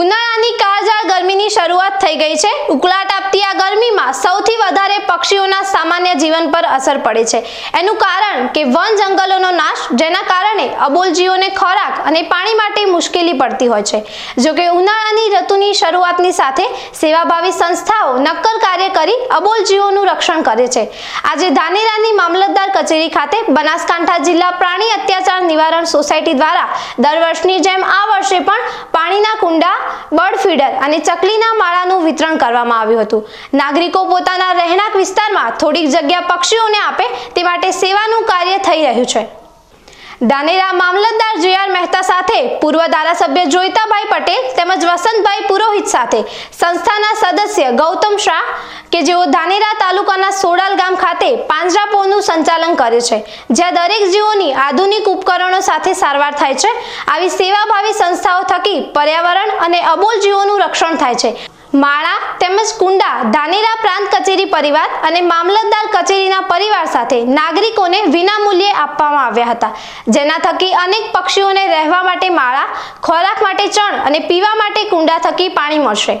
ઉનાળાની કાળજાળ ગરમીની શરૂઆત થઈ ગઈ છે. ઉકળાટ આપતી આ ગરમીમાં સૌથી વધારે પક્ષીઓના સામાન્ય જીવન પર અસર પડે છે. એનું કારણ કે વન જંગલોનો નાશ, જેના કારણે અબોલ જીવોને ખોરાક અને પાણી માટે મુશ્કેલી પડતી હોય છે. જો કે ઉનાળાની ઋતુની શરૂઆતની સાથે સેવાભાવી સંસ્થાઓ નક્કર કાર્ય કરી અબોલ જીવોનું રક્ષણ કરે છે. આજે ધાનેરાની મામલતદાર કચેરી ખાતે બનાસકાંઠા જિલ્લા પ્રાણી અત્યાચાર નિવારણ સોસાયટી દ્વારા દર વર્ષની જેમ આ વર્ષે પણ કુંડા, બર્ડ ફીડર અને ચકલીના માળાનું વિતરણ કરવામાં આવ્યું હતું. નાગરિકો પોતાના રહેણાંક વિસ્તારમાં થોડીક જગ્યા પક્ષીઓને આપે તે માટે સેવાનું કાર્ય થઈ રહ્યું છે. ધાનેરા મામલતદાર જીઆર મહેતા સાથે પૂર્વ ધારાસભ્ય જોઈતાભાઈ પટેલ તેમજ વસંતભાઈ પુરોહિત સાથે. સંસ્થાના સદસ્ય ગૌતમ શાહ, કે જેઓ ધાનેરા તાલુકાના સોડાલ ગામ ખાતે પાંજરાપોળનું સંચાલન કરે છે, જ્યાં દરેક જીવોની આધુનિક ઉપકરણો સાથે સારવાર થાય છે. આવી સેવાભાવી સંસ્થાઓ થકી પર્યાવરણ અને અબોલ જીવોનું રક્ષણ થાય છે. માળા તેમજ કુંડા ધાનેરા પ્રાંત કચેરી પરિવાર અને મામલતદાર કચેરીના પરિવાર સાથે નાગરિકોને વિનામૂલ્યે આપવામાં આવ્યા હતા. જેના થકી અનેક પક્ષીઓને રહેવા માટે માળા, ખોરાક માટે ચણ અને પીવા માટે કુંડા થકી પાણી મળશે.